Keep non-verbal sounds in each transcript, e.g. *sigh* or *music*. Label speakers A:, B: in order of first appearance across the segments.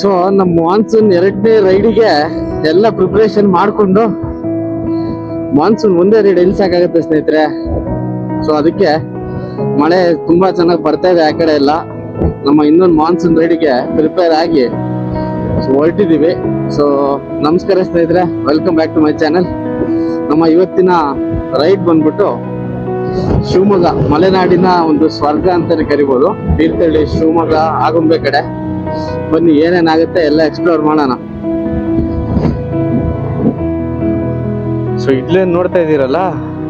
A: So ನಮ್ಮ monsoon ಎರಡನೇ ರೈಡಿಗೆ ಎಲ್ಲ ಪ್ರಿಪ್ರೇಷನ್ ಮಾಡಿಕೊಂಡು ಮಾನ್ಸೂನ್ ಒಂದೇ ರೈಡ್ ಎಲ್ಲಿ ಸಾಕಾಗುತ್ತೆ ಸ್ನೇಹಿತರೆ? ಸೊ ಅದಕ್ಕೆ ಮಳೆ ತುಂಬಾ ಚೆನ್ನಾಗಿ ಬರ್ತಾ ಇದೆ ಆ ಕಡೆ ಎಲ್ಲ. ನಮ್ಮ ಇನ್ನೊಂದು ಮಾನ್ಸೂನ್ ರೈಡಿಗೆ ಪ್ರಿಪೇರ್ ಆಗಿ ಸೊ ಹೊರಟಿದ್ದೀವಿ ಸೊ ನಮಸ್ಕಾರ ಸ್ನೇಹಿತರೆ. Welcome back to my channel ನಮ್ಮ ಇವತ್ತಿನ ರೈಡ್ ಬಂದ್ಬಿಟ್ಟು ಶಿವಮೊಗ್ಗ, ಮಲೆನಾಡಿನ ಒಂದು ಸ್ವರ್ಗ ಅಂತಾನೆ ಕರಿಬೋದು. ತೀರ್ಥಹಳ್ಳಿ ಶಿವಮೊಗ್ಗ, ಆಗುಂಬೆ ಕಡೆ. ಬನ್ನಿ ಏನೇನಾಗುತ್ತೆ ಎಲ್ಲ ಎಕ್ಸ್ಪ್ಲೋರ್ ಮಾಡೋಣ. ಸೊ ಇಲ್ಲೇ ನೋಡ್ತಾ ಇದ್ದೀರಲ್ಲ,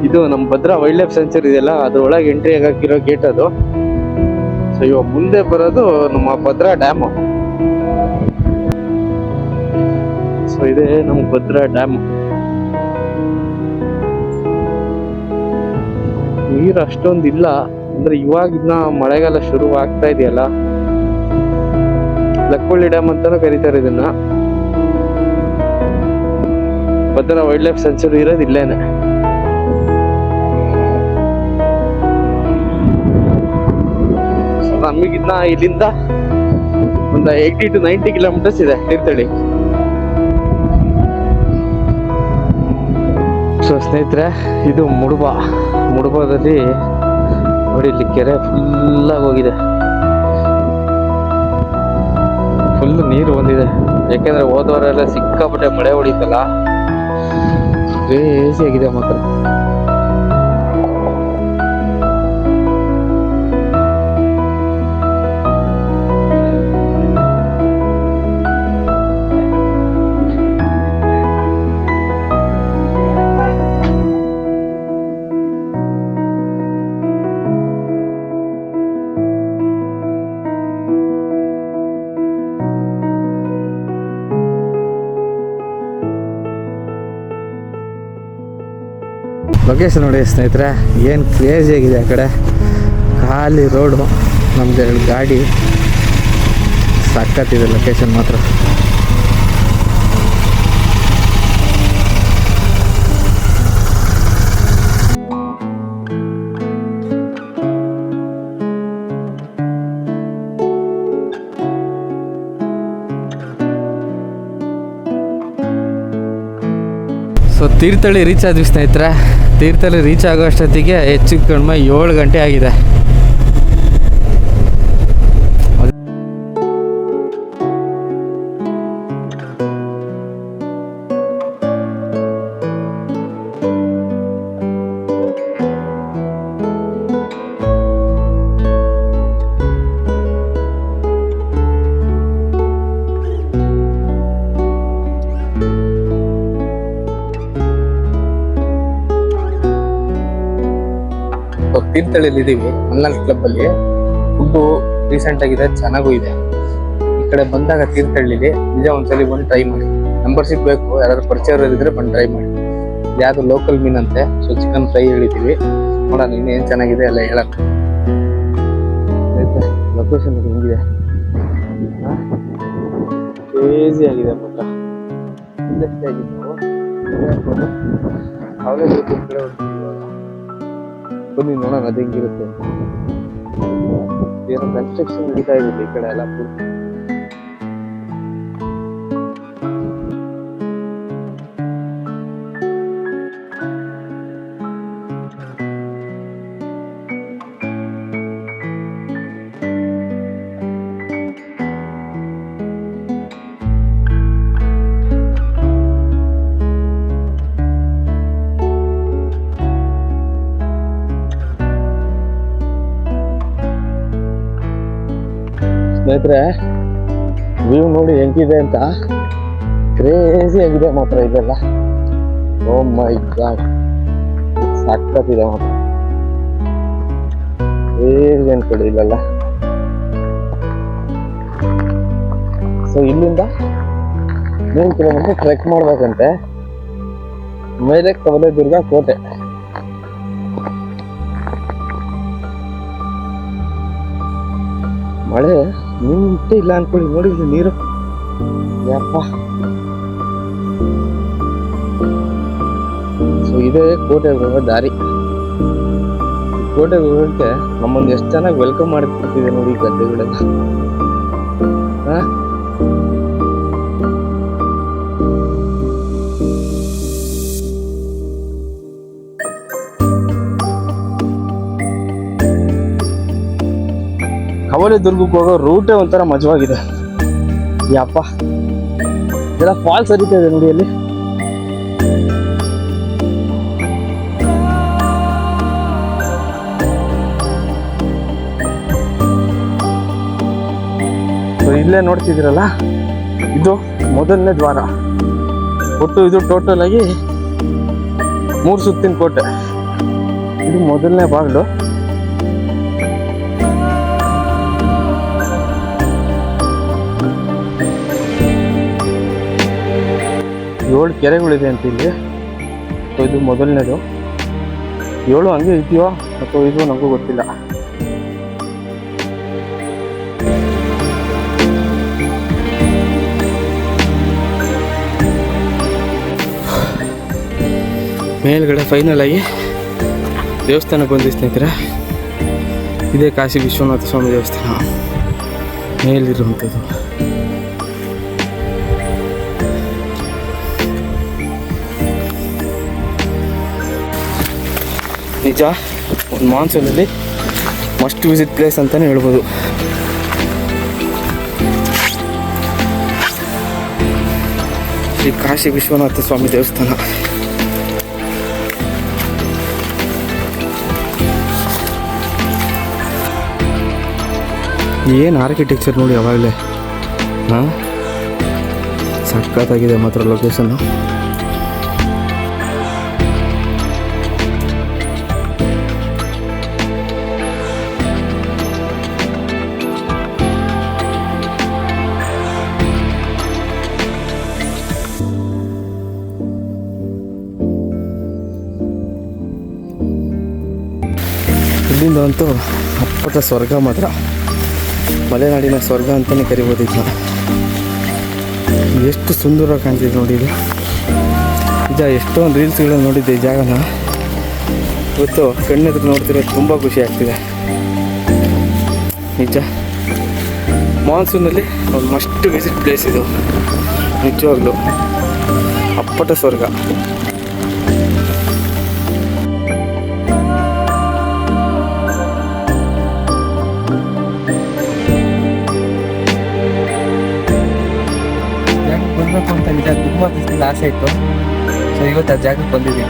A: ಇದು ನಮ್ಮ ಭದ್ರಾ ವೈಲ್ಡ್ ಲೈಫ್ ಸೆಂಚುರಿ ಇದೆಯಲ್ಲ, ಅದ್ರೊಳಗೆ ಎಂಟ್ರಿ ಆಗಿರೋ ಗೇಟ್ ಅದು. ಸೊ ಇವಾಗ ಮುಂದೆ ಬರೋದು ನಮ್ಮ ಭದ್ರಾ ಡ್ಯಾಮು ಸೊ ಇದೇ ನಮ್ಮ ಭದ್ರಾ ಡ್ಯಾಮ್ ನೀರು ಅಷ್ಟೊಂದು ಇಲ್ಲ ಅಂದ್ರೆ ಇವಾಗ ಇದನ್ನ ಮಳೆಗಾಲ ಶುರು ಆಗ್ತಾ ಇದೆಯಲ್ಲ. ಲಕ್ಕೊಳ್ಳಿ ಡ್ಯಾಮ್ ಅಂತಾನು ಕರೀತಾರೆ ಇದನ್ನ. ಭದ್ರ ವೈಲ್ಡ್ ಲೈಫ್ ಸೆಂಚುರಿ ಇರೋದು ಇಲ್ಲೇನೆ. ನಮಗಿನ್ನ ಇಲ್ಲಿಂದ ಒಂದು ಏಯ್ಟಿ ಟು ನೈಂಟಿ ಕಿಲೋಮೀಟರ್ಸ್ ಇದೆ ತೀರ್ಥಹಳ್ಳಿ. ಸೊ ಸ್ನೇಹಿತರೆ, ಇದು ಮುಡುಬ. ಮುಡುಬದಲ್ಲಿ ನೋಡಿ ಇಲ್ಲಿ ಕೆರೆ ಫುಲ್ಲಾಗಿ ಹೋಗಿದೆ. ನೀರು ಬಂದಿದೆ. ಯಾಕೆಂದ್ರೆ ಹೋದವರೆಲ್ಲ ಸಿಕ್ಕಾಪಟ್ಟೆ ಮಳೆ ಹೊಡಿತಲ್ಲ? ಬೇಸಿಯಾಗಿದೆ ಮಾತ್ರ. ಲೊಕೇಶನ್ ನೋಡಿ ಸ್ನೇಹಿತರೆ, ಏನು ಕ್ರೇಜಿ ಆಗಿದೆ ಆ ಕಡೆ? ಖಾಲಿ ರೋಡು ಎರಡು ಗಾಡಿ. ಸಾಕತ್ತಿದೆ ಲೊಕೇಶನ್ ಮಾತ್ರ. ಸೊ ತೀರ್ಥಳ್ಳಿ ರೀಚ್ ಆದ್ವಿ ಸ್ನೇಹಿತರೆ. ತೀರ್ಥಹಳ್ಳಿ ರೀಚ್ ಆಗೋ ಅಷ್ಟೊತ್ತಿಗೆ ಹೆಚ್ಚು ಕಡಿಮೆ ಏಳು ಗಂಟೆ ಆಗಿದೆ. ತೀರ್ಥಹಳ್ಳಿಲಿ ಇದೀವಿ ಮಲ್ನಾಡ್ ಕ್ಲಬ್ ಅಲ್ಲಿ. ಫುಡ್ಡು ರೀಸೆಂಟ್ ಆಗಿದೆ, ಚೆನ್ನಾಗೂ ಇದೆ. ಈ ಕಡೆ ಬಂದಾಗ ತೀರ್ಥಹಳ್ಳಿಲಿ ನಿಜ ಒಂದ್ಸಲಿ ಬಂದು ಟ್ರೈ ಮಾಡಿ. ಮೆಂಬರ್ಶಿಪ್ ಬೇಕು, ಯಾರಾದ್ರೂ ಪರಿಚಯ ಇದ್ರೆ ಬಂದು ಟ್ರೈ ಮಾಡಿ. ಯಾವ್ದು ಲೋಕಲ್ ಮೀನಂತೆ ಸೊ ಚಿಕನ್ ಫ್ರೈ ಹೇಳಿದೀವಿ ನೋಡೋಣ ಇನ್ನೇನು ಚೆನ್ನಾಗಿದೆ ಎಲ್ಲ ಹೇಳಕ್ಕೆ ಲೊಕೇಶನ್ ಹೆಂಗಿದೆ? ಕ್ರೇಜಿ ಆಗಿದೆ ಮಾತ್ರ ಇಲ್ಲಷ್ಟೇ ಆಗಿದ್ದು ಬನ್ನಿ ನೋಡೋಣ ಅದು ಹೆಂಗಿರುತ್ತೆ. ಏನೋ ಕನ್ಸ್ಟ್ರಕ್ಷನ್ ನಡೀತಾ ಇದೆ ಈ ಕಡೆ ಎಲ್ಲ ಪೂರ್ತಿ ಸ್ನೇಹಿತರೆ ವ್ಯೂ ನೋಡಿ ಹೆಂಗಿದೆ ಅಂತ? ಕ್ರೇಜಿ ಆಗಿದೆ ಮಾತ್ರ ಇದೆಲ್ಲ. ಓ ಮೈ ಗಾಡ್ ಸಕ್ಕತ್ತಿದೆ ಮಾತ್ರ. ಕ್ರೇಜಿ ಅನ್ಕೊಳ್ಳಿ ಇಲ್ಲೆಲ್ಲ. ಸೊ ಇಲ್ಲಿಂದ ಮೂರು ಕಿಲೋಮೀಟರ್ ಟ್ರೆಕ್ ಮಾಡ್ಬೇಕಂತೆ. ಮೇಲೆ ಕವಲೆದುರ್ಗ ಕೋಟೆ. ಮಳೆ ನಿಂತೇ ಇಲ್ಲ ಅನ್ಕೊಳ್ಳಿ, ನೋಡಿದ್ರಿ ನೀರು. ಯಪ್ಪ. ಸೊ ಇದೇ ಕೋಟೆ ಹೋಗೋ ದಾರಿ. ಕೋಟೆ ಕೋಟೆಗೆ ನಮ್ಮನ್ನು ಎಷ್ಟು ಚೆನ್ನಾಗಿ ವೆಲ್ಕಮ್ ಮಾಡ್ತಿದ್ದೀವಿ ನೋಡಿ ಗದ್ದೆಗಳೆಲ್ಲ. ಹಾ? ಕವಲೆ ದುರ್ಗಕ್ಕೆ ಹೋಗೋ ರೂಟೇ ಒಂಥರ ಮಜವಾಗಿದೆ. ಯಪ್ಪ. ಎಲ್ಲ ಫಾಲ್ಸ್ ಹರಿತಾ ಇದೆ ನೋಡಿ ಅಲ್ಲಿ. ಇಲ್ಲೇ ನೋಡ್ತಿದ್ದೀರಲ್ಲ? ಇದು ಮೊದಲನೇ ದ್ವಾರ. ಒಟ್ಟು ಇದು ಟೋಟಲ್ ಆಗಿ ಮೂರು ಸುತ್ತಿನ ಕೋಟೆ. ಇದು ಮೊದಲನೇ ಬಾಗಿಲು. ಏಳು ಕೆರೆಗಳಿದೆ ಅಂತ ಇಲ್ಲಿ. ಸೊ, ಇದು ಮೊದಲನೇದು. ಏಳು ಹಂಗೆ ಇದೆಯೋ ಅಥವಾ ಇದು ನಮಗೂ ಗೊತ್ತಿಲ್ಲ. ಮೇಲ್ಗಡೆ ಫೈನಲ್ ಆಗಿ ದೇವಸ್ಥಾನಕ್ಕೆ ಬಂದು ಸ್ನೇಹಿತರೆ. ಇದೇ ಕಾಶಿ ವಿಶ್ವನಾಥ ಸ್ವಾಮಿ ದೇವಸ್ಥಾನ. ಮೇಲಿರುವಂಥದ್ದು. ನಿಜ? ಒಂದು ಮಾನ್ಸೂನಲ್ಲಿ ಮಸ್ಟ್ ವಿಸಿಟ್ ಪ್ಲೇಸ್ ಅಂತಲೇ ಹೇಳ್ಬೋದು. ಶ್ರೀ ಕಾಶಿ ವಿಶ್ವನಾಥ ಸ್ವಾಮಿ ದೇವಸ್ಥಾನ. ಏನು ಆರ್ಕಿಟೆಕ್ಚರ್ ನೋಡಿ ಯಾವಾಗಲೇ ಹಾಂ? ಸಕ್ಕತ್ತಾಗಿದೆ ಮಾತ್ರ ಲೊಕೇಶನ್ನು ಅಂತೂ ಅಪ್ಪಟ ಸ್ವರ್ಗ ಮಾತ್ರ. ಮಲೆನಾಡಿನ ಸ್ವರ್ಗ ಅಂತಲೇ ಕರಿಬೋದು ಇದನ್ನ ಎಷ್ಟು ಸುಂದರವಾಗಿ ಕಾಣ್ತಿದೆ ನೋಡಿ ಇದು. ನಿಜ ಎಷ್ಟೊಂದು ರೀಲ್ಸ್ಗಳನ್ನ ನೋಡಿದ್ದೆ ಈ ಜಾಗನ. ಇವತ್ತು ಕಣ್ಣೆದುರು ನೋಡ್ತಿರೋ ತುಂಬ ಖುಷಿ ಆಗ್ತಿದೆ. ನಿಜ. ಮಾನ್ಸೂನಲ್ಲಿ ಒಂದು ಮಸ್ಟ್ ವಿಸಿಟ್ ಪ್ಲೇಸ್ ಇದು. ನಿಜವಾಗ್ಲೂ ಅಪ್ಪಟ ಸ್ವರ್ಗ. ನಿಜ ತುಂಬ ದಿವಸದಿಂದ ಆಸೆ ಇತ್ತು. ಸೊ ಇವತ್ತು ಆ ಜಾಗಕ್ಕೆ ಬಂದಿದ್ದೀನಿ.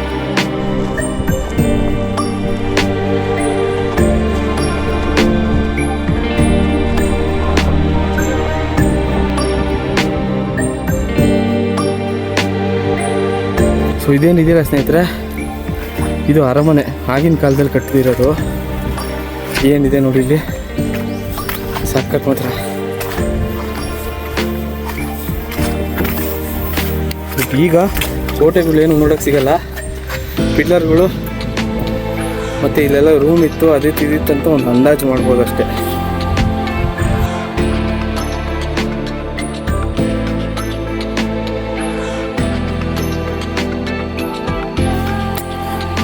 A: ಸೊ ಇದೇನಿದ್ದೀರಾ ಸ್ನೇಹಿತರೆ? ಇದು ಅರಮನೆ. ಆಗಿನ ಕಾಲದಲ್ಲಿ ಕಟ್ಟಿದಿರೋದು. ಏನಿದೆ ನೋಡಿ ಇಲ್ಲಿ? ಸಕ್ಕತ್ ಮಾತ್ರ. ಈಗ ಕೋಟೆಗಳು ಏನು ನೋಡೋಕೆ ಸಿಗಲ್ಲ. ಪಿಲ್ಲರ್ಗಳು ಮತ್ತು ಇಲ್ಲೆಲ್ಲ ರೂಮ್ ಇತ್ತು ಅದಿತ್ತು ಇದಿತ್ತು ಅಂತ ಒಂದು ಅಂದಾಜು ಮಾಡ್ಬೋದು ಅಷ್ಟೇ.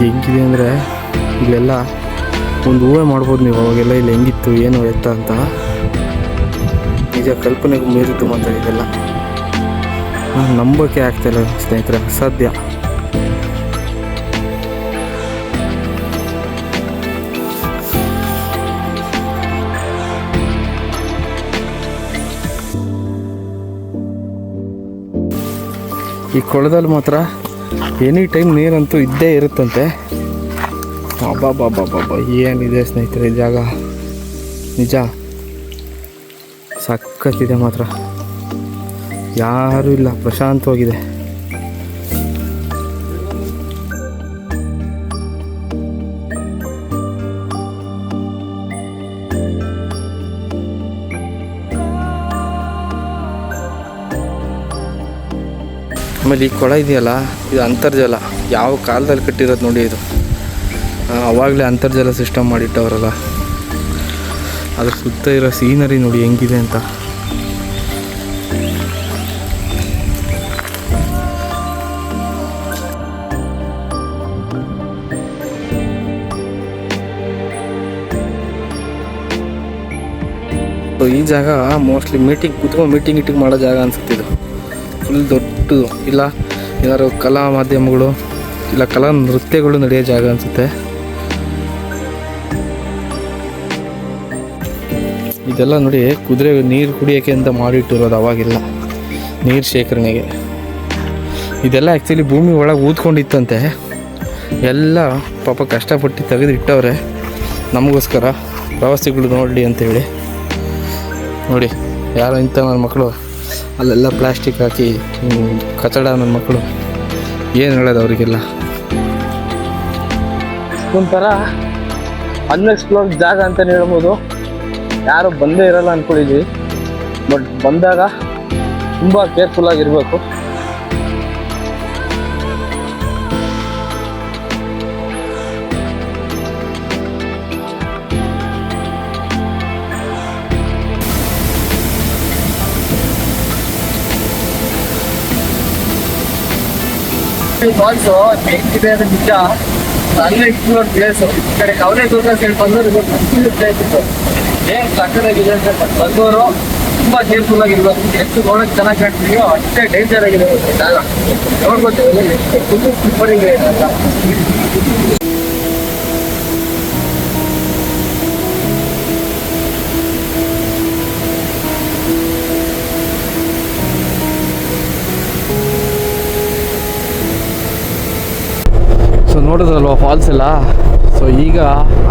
A: ಹೆಂಗಿದೆ ಅಂದರೆ ಇಲ್ಲೆಲ್ಲ ಒಂದು ಹೂವೆ ಮಾಡ್ಬೋದು ನೀವು, ಅವಾಗೆಲ್ಲ ಇಲ್ಲಿ ಹೆಂಗಿತ್ತು, ಏನು ಎತ್ತ ಅಂತ. ನಿಜ ಕಲ್ಪನೆಗೂ ಮೀರಿದ್ದು ಮಾತ್ರ ಇದೆಲ್ಲ. ನಂಬೋಕೆ ಆಗ್ತಿಲ್ಲ ಸ್ನೇಹಿತರೆ, ಸದ್ಯ. ಈ ಕೊಳದಲ್ಲಿ ಮಾತ್ರ ಎನಿ ಟೈಮ್ ನೀರಂತೂ ಇದ್ದೇ ಇರುತ್ತಂತೆ. ಬಾಬಾ ಏನಿದೆ ಸ್ನೇಹಿತರೆ ಜಾಗ? ನಿಜ? ಸಖತ್ತಿದೆ ಮಾತ್ರ. ಯಾರೂ ಇಲ್ಲ, ಪ್ರಶಾಂತವಾಗಿದೆ. ಆಮೇಲೆ ಈ ಕೊಳ ಇದೆಯಲ್ಲ, ಇದು ಅಂತರ್ಜಲ. ಯಾವ ಕಾಲದಲ್ಲಿ ಕಟ್ಟಿರೋದು ನೋಡಿ ಇದು. ಅವಾಗಲೇ ಅಂತರ್ಜಲ ಸಿಸ್ಟಮ್ ಮಾಡಿಟ್ಟವರಲ್ಲ. ಅದ್ರ ಸುತ್ತ ಇರೋ ಸೀನರಿ ನೋಡಿ ಹೆಂಗಿದೆ ಅಂತ. ಈ ಜಾಗ ಮೋಸ್ಟ್ಲಿ ಮೀಟಿಂಗ್ ಕುತ್ಕೊಂಡು ಮೀಟಿಂಗ್ ಇಟ್ಟಿಗೆ ಮಾಡೋ ಜಾಗ ಅನ್ಸುತ್ತೆ ಇದು. ಫುಲ್ ದೊಡ್ಡದು. ಇಲ್ಲ ಏನಾದ್ರು ಕಲಾ ಮಾಧ್ಯಮಗಳು, ಇಲ್ಲ ಕಲಾ ನೃತ್ಯಗಳು ನಡೆಯೋ ಜಾಗ ಅನ್ಸುತ್ತೆ. ಇದೆಲ್ಲ ನೋಡಿ ಕುದುರೆ ನೀರು ಕುಡಿಯೋಕ್ಕೆ ಅಂತ ಮಾಡಿಟ್ಟಿರೋದು ಅವಾಗಿಲ್ಲ. ನೀರು ಶೇಖರಣೆಗೆ. ಇದೆಲ್ಲ ಆ್ಯಕ್ಚುಲಿ ಭೂಮಿ ಒಳಗೆ ಊದ್ಕೊಂಡಿತ್ತಂತೆ. ಎಲ್ಲ ಪಾಪ ಕಷ್ಟಪಟ್ಟು ತೆಗೆದು ಇಟ್ಟವ್ರೆ ನಮಗೋಸ್ಕರ ಪ್ರವಾಸಿಗಳು ನೋಡಲಿ ಅಂತೇಳಿ ನೋಡಿ, ಯಾರೋ ಇಂಥ ನನ್ನ ಮಕ್ಕಳು ಅಲ್ಲೆಲ್ಲ ಪ್ಲಾಸ್ಟಿಕ್ ಹಾಕಿ ಕಚಡ ನನ್ನ ಮಕ್ಕಳು ಏನು ಹೇಳೋದು ಅವರಿಗೆಲ್ಲ? ಒಂಥರ ಅನ್ಎಕ್ಸ್ಪ್ಲೋರ್ ಜಾಗ ಅಂತಲೇ ಹೇಳ್ಬೋದು. ಯಾರು ಬಂದೇ ಇರಲ್ಲ ಅಂದ್ಕೊಂಡಿದ್ವಿ ಬಟ್ ಬಂದಾಗ ತುಂಬ ಕೇರ್ಫುಲ್ ಆಗಿರಬೇಕು ಫಾಲ್ಸು ಹೆಂಗಿದೆ ಅದು ನಿಜ. ಅನ್ಎಕ್ಸ್ಪ್ಲೋರ್ ಪ್ಲೇಸ್ ಈ ಕಡೆ ಕವಲೆ ದುರ್ಗ ಸೈಡ್ ಬಂದವರು ಪ್ಲೇಸ್ ಇತ್ತು. ಏನ್ ಸಕ್ಕದಾಗಿದೆ ಅಂತ ಬಂದವರು ತುಂಬಾ ಕೇರ್ಫುಲ್ ಆಗಿರ್ಬೇಕು. ಎಷ್ಟು ನೋಡಕ್ ಚೆನ್ನಾಗಿ ಕಾಣ್ತೀವಿ ಅಷ್ಟೇ ಡೇಂಜರ್ ಆಗಿದೆ. ಜಾಗ ನೋಡ್ಬೋದು ಫುಲ್ ಸ್ಲಿಪ್ಪರಿಂಗ್ ಇದೆ ಫಾಲ್ಸ್ ಎಲ್ಲ ಸೊ ಈಗ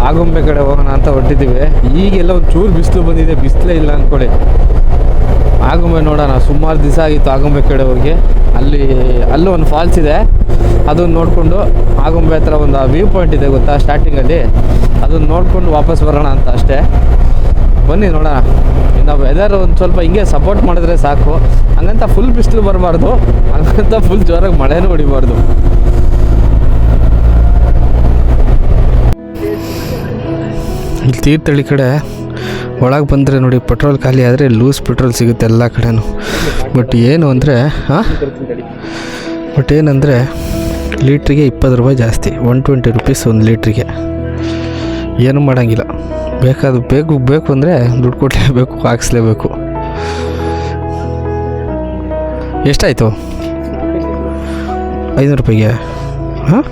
A: ಆಗುಂಬೆ ಕಡೆ ಹೋಗೋಣ ಅಂತ ಹೊರಟಿದ್ದೀವಿ. ಈಗೆಲ್ಲ ಒಂದು ಚೂರು ಬಿಸಿಲು ಬಂದಿದೆ, ಬಿಸಿಲೇ ಇಲ್ಲ ಅಂದ್ಕೊಳ್ಳಿ ಆಗುಂಬೆ ನೋಡೋಣ, ಸುಮಾರು ದಿವಸ ಆಗಿತ್ತು ಆಗುಂಬೆ ಕಡೆ ಹೋಗಿ. ಅಲ್ಲಿ, ಅಲ್ಲೂ ಒಂದು ಫಾಲ್ಸ್ ಇದೆ. ಅದನ್ನು ನೋಡಿಕೊಂಡು ಆಗುಂಬೆ ಹತ್ರ ಒಂದು ವ್ಯೂ ಪಾಯಿಂಟ್ ಇದೆ ಗೊತ್ತಾ ಸ್ಟಾರ್ಟಿಂಗಲ್ಲಿ ಅದನ್ನು ನೋಡಿಕೊಂಡು ವಾಪಸ್ ಬರೋಣ ಅಂತ ಅಷ್ಟೇ. ಬನ್ನಿ ನೋಡೋಣ. ಇನ್ನು ವೆದರ್ ಒಂದು ಸ್ವಲ್ಪ ಹಿಂಗೆ ಸಪೋರ್ಟ್ ಮಾಡಿದ್ರೆ ಸಾಕು. ಹಂಗಂತ ಫುಲ್ ಬಿಸಿಲು ಬರಬಾರ್ದು. ಹಂಗಂತ ಫುಲ್ ಜೋರಾಗಿ ಮಳೆನೂ ಹೊಡಿಬಾರ್ದು. ತೀರ್ಥಹಳ್ಳಿ ಕಡೆ ಒಳಗೆ ಬಂದರೆ ನೋಡಿ ಪೆಟ್ರೋಲ್ ಖಾಲಿ ಆದರೆ ಲೂಸ್ ಪೆಟ್ರೋಲ್ ಸಿಗುತ್ತೆ ಎಲ್ಲ ಕಡೆನೂ. ಬಟ್ ಏನು ಅಂದರೆ, ಹಾಂ? ಬಟ್ ಏನಂದರೆ, ಲೀಟ್ರಿಗೆ ಇಪ್ಪತ್ತು ರೂಪಾಯಿ ಜಾಸ್ತಿ ಒನ್ ಟ್ವೆಂಟಿ ರುಪೀಸ್ ಒಂದು ಲೀಟ್ರಿಗೆ. ಏನು ಮಾಡೋಂಗಿಲ್ಲ. ಬೇಕಾದ, ಬೇಕು ಬೇಕು ಅಂದರೆ ದುಡ್ಡು ಕೊಡಲೇಬೇಕು, ಹಾಕ್ಸ್ಲೇಬೇಕು. ಎಷ್ಟಾಯಿತು? ಐನೂರು ರೂಪಾಯಿಗೆ, ಹಾಂ?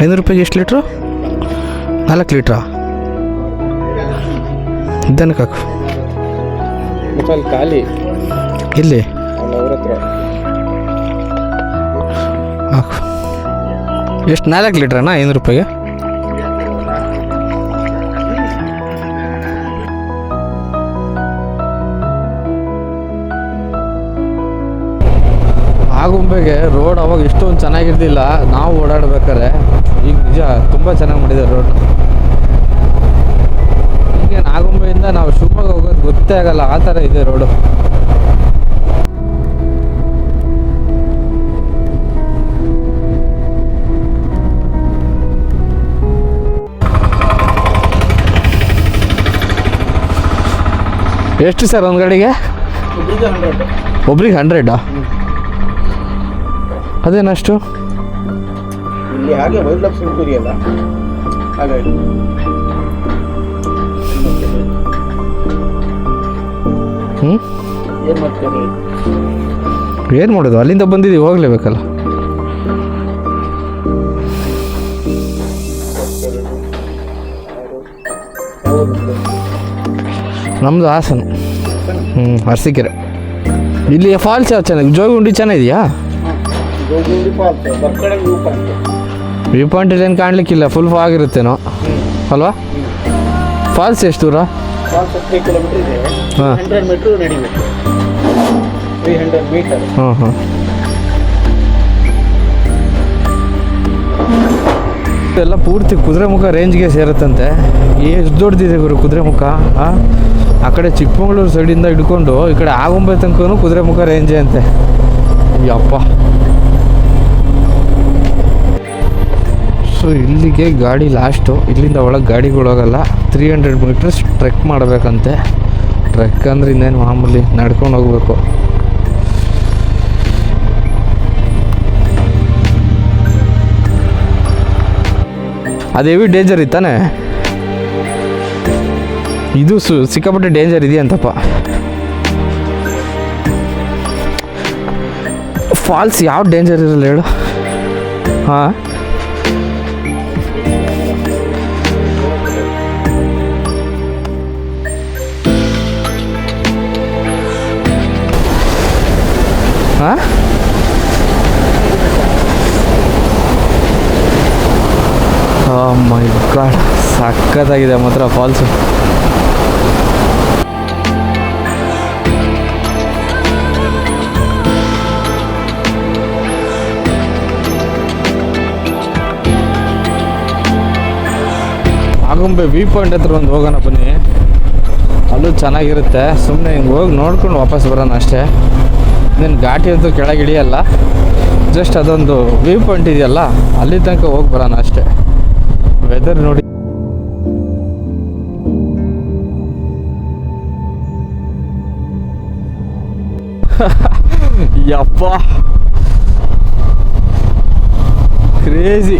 A: ಐನೂರು ರೂಪಾಯಿಗೆ ಎಷ್ಟು ಲೀಟ್ರು? ನಾಲ್ಕು ಲೀಟ್ರಾ ಇದ್ದಾನಕ್ಕೆ ಹಾಕು
B: ಖಾಲಿ.
A: ಇಲ್ಲಿ. ಹಾಕು. ಎಷ್ಟು ನಾಲ್ಕು ಲೀಟ್ರಣ್ಣ ಐನೂರು ರೂಪಾಯಿಗೆ? ಆಗುಂಬೆಗೆ ರೋಡ್ ಅವಾಗ ಇಷ್ಟೊಂದು ಚೆನ್ನಾಗಿರ್ಲಿಲ್ಲ. ನಾವು ಓಡಾಡ್ಬೇಕಾದ್ರೆ ಈಗ ನಿಜ ತುಂಬ ಚೆನ್ನಾಗಿ ಮಾಡಿದ್ದಾರೆ ರೋಡ್ನ ಈಗ ನಾಗುಂಬೆಯಿಂದ ನಾವು ಶಿವಮೊಗ್ಗ ಹೋಗೋದು ಗೊತ್ತೇ ಆಗಲ್ಲ ಆ ಥರ ಇದೆ ರೋಡು. ಎಷ್ಟು ಸರ್ ಒಂದು ಗಾಡಿಗೆ? ಒಬ್ರಿಗೆ ಹಂಡ್ರೆಡಾ ಅದೇನಷ್ಟು?
B: ಇಲ್ಲಿ ಹಾಗೆ ವೈಲ್ಡ್ ಲೈಫ್ ಸೆಂಚುರಿ ಅಲ್ಲ. ಹಾಗಾಗಿ.
A: ಹ್ಞೂ
B: ಏನ್ ಮಾಡ್ತೀರಿ?
A: ಏನು ಮಾಡೋದು? ಅಲ್ಲಿಂದ ಬಂದಿದ್ದೀವಿ ಹೋಗಲೇಬೇಕಲ್ಲ. ನಮ್ಮದು ಹಾಸನ. ಹ್ಞೂ ಅರಸೀಕೆರೆ. ಇಲ್ಲಿ ಫಾಲ್ಸ್ ಯಾವ ಚೆನ್ನಾಗಿ ಜೋಗುಂಡಿ ಚೆನ್ನಾಗಿದೆಯಾ?
B: ವ್ಯೂ ಪಾಯಿಂಟ್
A: ಪಾಯಿಂಟಲ್ಲಿ ಏನು ಕಾಣಲಿಕ್ಕಿಲ್ಲ ಫುಲ್ ಆಗಿರುತ್ತೇನೋ ಅಲ್ವಾ? ಫಾಲ್ಸ್ ಎಷ್ಟು ದೂರ? ಹಾಂ. ಹಾಂ ಎಲ್ಲ ಪೂರ್ತಿ ಕುದುರೆಮುಖ ರೇಂಜ್ಗೆ ಸೇರುತ್ತಂತೆ. ಎಷ್ಟು ದೊಡ್ಡದಿದೆ ಗುರು ಕುದುರೆಮುಖ, ಆ? ಆ ಕಡೆ ಚಿಕ್ಕಮಗಳೂರು ಸೈಡಿಂದ ಹಿಡ್ಕೊಂಡು ಈ ಕಡೆ ಆಗುಂಬೆ ತನಕನೂ ಕುದುರೆಮುಖ ರೇಂಜೇ ಅಂತೆ. ಯಪ್ಪ. ಸೊ ಇಲ್ಲಿಗೆ ಗಾಡಿ ಲಾಸ್ಟು ಇಲ್ಲಿಂದ ಒಳಗೆ ಗಾಡಿಗಳು ಹೋಗಲ್ಲ. ತ್ರೀ ಹಂಡ್ರೆಡ್ ಮೀಟರ್ಸ್ ಟ್ರೆಕ್ ಮಾಡಬೇಕಂತೆ. ಟ್ರೆಕ್ ಅಂದ್ರೆ ಇನ್ನೇನು ಮಾಮೂಲಿ ನಡ್ಕೊಂಡು ಹೋಗ್ಬೇಕು. ಅದು ಹೆವಿ ಡೇಂಜರ್ ಇತ್ತಾನೆ. ಇದು ಸು ಸಿಕ್ಕಾಪಟ್ಟೆ ಡೇಂಜರ್ ಇದೆಯಂತಪ್ಪ ಫಾಲ್ಸ್ ಯಾವ ಡೇಂಜರ್ ಇರಲ್ಲ ಹೇಳು. ಹಾಂ? ಹಾಂ ಮೈ ಗಾಡ್ ಸಖತ್ತಾಗಿದೆ ಮಾತ್ರ ಫಾಲ್ಸು ಆಗುಂಬೆ ವಿ ಪಾಯಿಂಟ್ ಹತ್ರ ಒಂದು ಹೋಗೋಣ ಬನ್ನಿ. ಅಲ್ಲೂ ಚೆನ್ನಾಗಿರುತ್ತೆ. ಸುಮ್ಮನೆ ಹಿಂಗೆ ಹೋಗಿ ನೋಡ್ಕೊಂಡು ವಾಪಸ್ ಬರೋಣ ಅಷ್ಟೇ. ಇನ್ನೇನು ಘಾಟಿ ಅಂತೂ ಕೆಳಗೆ ಇಳಿಯಲ್ಲ ಜಸ್ಟ್ ಅದೊಂದು ವ್ಯೂ ಪಾಯಿಂಟ್ ಇದೆಯಲ್ಲ, ಅಲ್ಲಿ ತನಕ ಹೋಗಿ ಬರೋಣ ಅಷ್ಟೇ. ವೆದರ್ ನೋಡಿ. *laughs* ಯಪ್ಪ. ಕ್ರೇಜಿ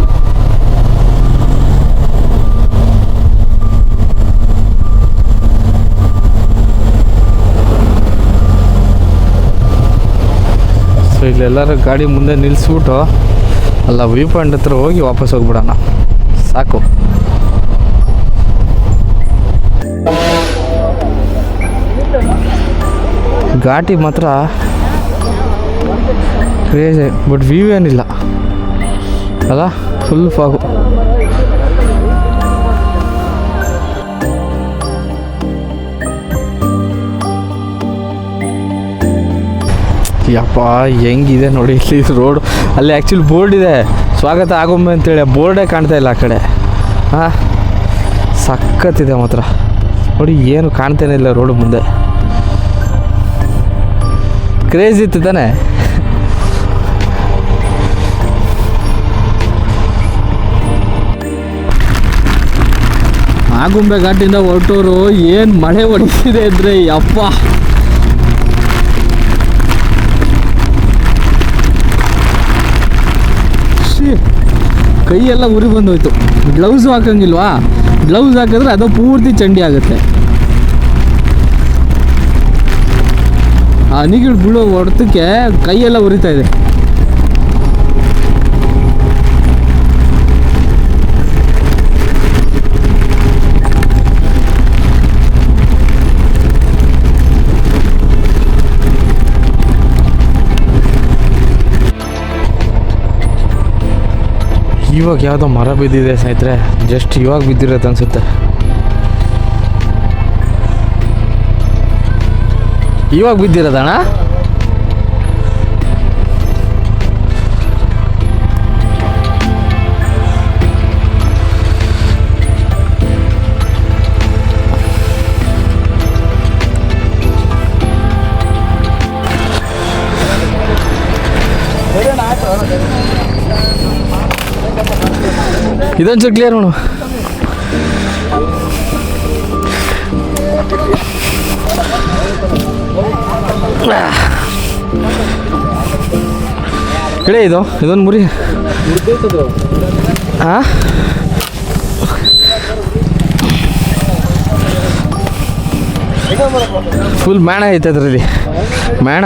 A: ಇಲ್ಲೆಲ್ಲರೂ ಗಾಡಿ ಮುಂದೆ ನಿಲ್ಲಿಸ್ಬಿಟ್ಟು ಅಲ್ಲ ವ್ಯೂ ಪಾಯಿಂಟ್ ಹತ್ರ ಹೋಗಿ ವಾಪಸ್ ಹೋಗ್ಬಿಡೋಣ. ಸಾಕು. ಘಾಟಿ ಮಾತ್ರ ಕ್ರೇಜಿ ಬಟ್ ವ್ಯೂ ಏನಿಲ್ಲ. ಅಲ್ಲ ಫುಲ್ ಫಾಗು ಯಪ್ಪ ಹೆಂಗಿದೆ ನೋಡಿ ಇಲ್ಲಿ ರೋಡ್. ಅಲ್ಲಿ ಆ್ಯಕ್ಚುಲಿ ಬೋರ್ಡ್ ಇದೆ. ಸ್ವಾಗತ ಆಗೊಂಬೆ ಅಂತೇಳಿ. ಆ ಬೋರ್ಡೇ ಕಾಣ್ತಾ ಇಲ್ಲ ಆ ಕಡೆ. ಹಾಂ ಸಖತ್ತಿದೆ ಮಾತ್ರ. ನೋಡಿ, ಏನು ಕಾಣ್ತಾನೆ ಇಲ್ಲ ರೋಡ್ ಮುಂದೆ. ಕ್ರೇಜ್ ಇತ್ತು ತಾನೆ. ಆಗುಂಬೆ ಘಾಟಿಂದ ಹೊರಟೋರು, ಏನು ಮಳೆ ಹೊಡಿತಿದೆ ಅಂದರೆ, ಯಪ್ಪ ಶ್ರೀ ಕೈಯೆಲ್ಲ ಉರಿ ಬಂದೋಯ್ತು. ಗ್ಲೌಸು ಹಾಕಂಗಿಲ್ವಾ? ಗ್ಲೌಸ್ ಹಾಕಿದ್ರೆ ಅದು ಪೂರ್ತಿ ಚಂಡಿ ಆಗುತ್ತೆ. ಆ ಹನಿಗಳು ಬೀಳೋ ಹೊಡೆತಕ್ಕೆ ಕೈಯೆಲ್ಲ ಉರಿತಾ ಇದೆ. ಇವಾಗ ಯಾವುದೋ ಮರ ಬಿದ್ದಿದೆ ಸ್ನೇಹಿತರೆ. ಜಸ್ಟ್ ಇವಾಗ ಬಿದ್ದಿರೋದು ಅನ್ಸುತ್ತೆ. ಇವಾಗ ಬಿದ್ದಿರೋದಣ್ಣ? ಇದೊಂಚೂರು ಕ್ಲಿಯರ್ ಮಾಡು. ಕಡೆ ಇದು ಇದೊಂದು ಮುರಿ. ಹಾಂ ಫುಲ್ ಮೇಣ ಐತೆ ಅದರಲ್ಲಿ. ಮೇಣ.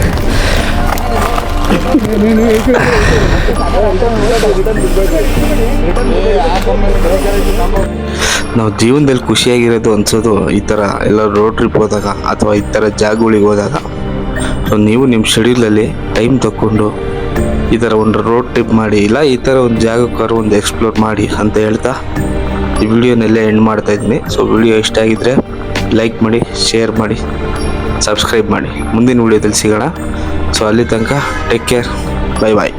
C: ಜೀವನದಲ್ಲಿ ಖುಷಿಯಾಗಿರೋದು ಅನ್ಸೋದು ಈ ಥರ ಎಲ್ಲ ರೋಡ್ ಟ್ರಿಪ್ ಹೋದಾಗ ಅಥವಾ ಈ ಥರ ಜಾಗಗಳಿಗೆ ಹೋದಾಗ. ನೀವು ನಿಮ್ಮ ಶೆಡ್ಯೂಲಲ್ಲಿ ಟೈಮ್ ತಗೊಂಡು ಈ ಥರ ಒಂದು ರೋಡ್ ಟ್ರಿಪ್ ಮಾಡಿ, ಇಲ್ಲ ಈ ಥರ ಒಂದು ಜಾಗಕ್ಕಾರು ಒಂದು ಎಕ್ಸ್ಪ್ಲೋರ್ ಮಾಡಿ ಅಂತ ಹೇಳ್ತಾ ಈ ವಿಡಿಯೋನೆಲ್ಲೇ ಎಂಡ್ ಮಾಡ್ತಾ ಇದ್ದೀನಿ. ಸೊ ವಿಡಿಯೋ ಇಷ್ಟ ಆಗಿದ್ರೆ ಲೈಕ್ ಮಾಡಿ ಶೇರ್ ಮಾಡಿ. ಸಬ್ಸ್ಕ್ರೈಬ್ ಮಾಡಿ. ಮುಂದಿನ ವಿಡಿಯೋದಲ್ಲಿ ಸಿಗೋಣ. ಸೊ ಅಲ್ಲಿ ತನಕ ಟೇಕ್ ಕೇರ್ ಬೈ ಬಾಯ್